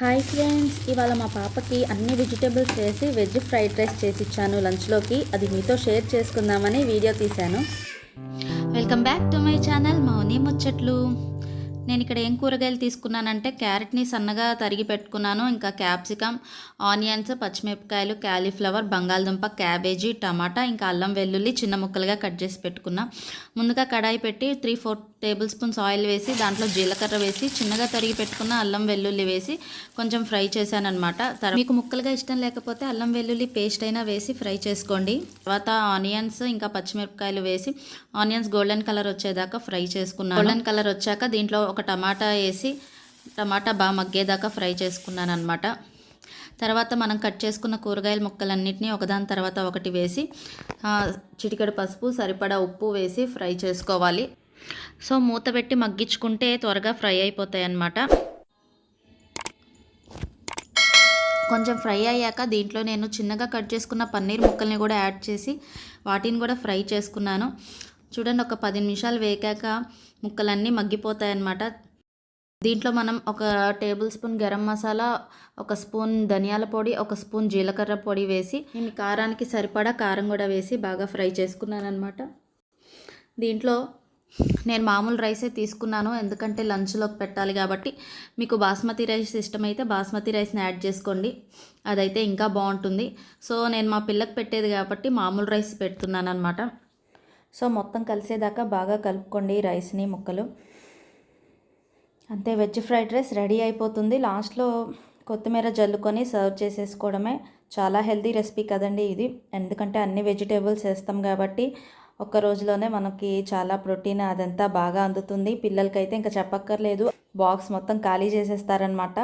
Hi friends ఇవాళ మా పాపకి అన్ని వెజిటేబుల్స్ వేసి వెజ్ ఫ్రైడ్ రైస్ చేసి ఇచ్చాను లంచ్లోకి. అది మీతో షేర్ చేసుకుందామని వీడియో తీశాను. Welcome back to my channel Mouni Muchatlu నేను ఇక్కడ ఏం కూరగాయలు తీసుకున్నానంటే క్యారెట్ని సన్నగా తరిగి పెట్టుకున్నాను. ఇంకా క్యాప్సికమ్ ఆనియన్స్ పచ్చిమిరపకాయలు క్యాలీఫ్లవర్ బంగాళదుంప క్యాబేజీ టమాటా ఇంకా అల్లం వెల్లుల్లి చిన్న ముక్కలుగా కట్ చేసి పెట్టుకున్నా. ముందుగా కడాయి పెట్టి three four tablespoons oil వేసి దాంట్లో జీలకర్ర వేసి చిన్నగా తరిగి పెట్టుకున్న అల్లం వెల్లుల్లి వేసి కొంచెం ఫ్రై చేశానమాట మీకు ముక్కలుగా ఇష్టం లేకపోతే అల్లం వెల్లుల్లి పేస్ట్ అయినా వేసి ఫ్రై చేసుకోండి. తర్వాత ఆనియన్స్ ఇంకా పచ్చిమిరపకాయలు వేసి ఆనియన్స్ గోల్డెన్ కలర్ వచ్చేదాకా ఫ్రై చేసుకున్నాను. గోల్డెన్ కలర్ వచ్చాక దీంట్లో ఒక ఒక టమాటా వేసి టమాటా బాగా మగ్గేదాకా ఫ్రై చేసుకున్నాను అనమాట తర్వాత మనం కట్ చేసుకున్న కూరగాయల ముక్కలన్నింటినీ ఒకదాని తర్వాత ఒకటి వేసి ఆ, చిటికెడు పసుపు సరిపడా ఉప్పు వేసి ఫ్రై చేసుకోవాలి. సో మూత పెట్టి మగ్గించుకుంటే త్వరగా ఫ్రై అయిపోతాయి అన్నమాట కొంచెం ఫ్రై అయ్యాక దీంట్లో నేను చిన్నగా కట్ చేసుకున్న పన్నీర్ ముక్కల్ని కూడా యాడ్ చేసి వాటిని కూడా ఫ్రై చేసుకున్నాను. చూడండి ఒక పది నిమిషాలు వేగాక ముక్కలన్నీ మగ్గిపోతాయన్నమాట. దీంట్లో మనం ఒక టేబుల్ స్పూన్ గరం మసాలా ఒక స్పూన్ ధనియాల పొడి ఒక స్పూన్ జీలకర్ర పొడి వేసి నేను కారానికి సరిపడా కారం కూడా వేసి బాగా ఫ్రై చేసుకున్నాను అనమాట దీంట్లో నేను మామూలు రైసే తీసుకున్నాను ఎందుకంటే లంచ్లోకి పెట్టాలి కాబట్టి. మీకు బాస్మతి రైస్ ఇష్టమైతే బాస్మతి రైస్ని యాడ్ చేసుకోండి అదైతే ఇంకా బాగుంటుంది. సో నేను మా పిల్లకి పెట్టేది కాబట్టి మామూలు రైస్ పెడుతున్నాను అనమాట సో మొత్తం కలిసేదాకా బాగా కలుపుకోండి రైస్ని ముక్కలు. అంతే వెజ్ ఫ్రైడ్ రైస్ రెడీ అయిపోతుంది. లాస్ట్లో కొత్తిమీర జల్లుకొని సర్వ్ చేసేసుకోవడమే చాలా హెల్దీ రెసిపీ కదండి ఇది. ఎందుకంటే అన్ని వెజిటేబుల్స్ వేస్తాం కాబట్టి ఒక్క రోజులోనే మనకి చాలా ప్రోటీన్ అదంతా బాగా అందుతుంది. పిల్లలకైతే ఇంకా చెప్పక్కర్లేదు. బాక్స్ మొత్తం ఖాళీ చేసేస్తారనమాట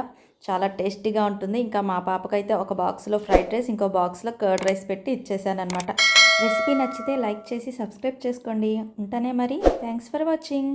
చాలా టేస్టీగా ఉంటుంది. ఇంకా మా పాపకైతే ఒక బాక్స్లో ఫ్రైడ్ రైస్ ఇంకో బాక్స్లో కర్డ్ రైస్ పెట్టి ఇచ్చేసానమాట రెసిపీ నచ్చితే లైక్ చేసి సబ్స్క్రైబ్ చేసుకోండి. ఉంటానే మరి. Thanks for watching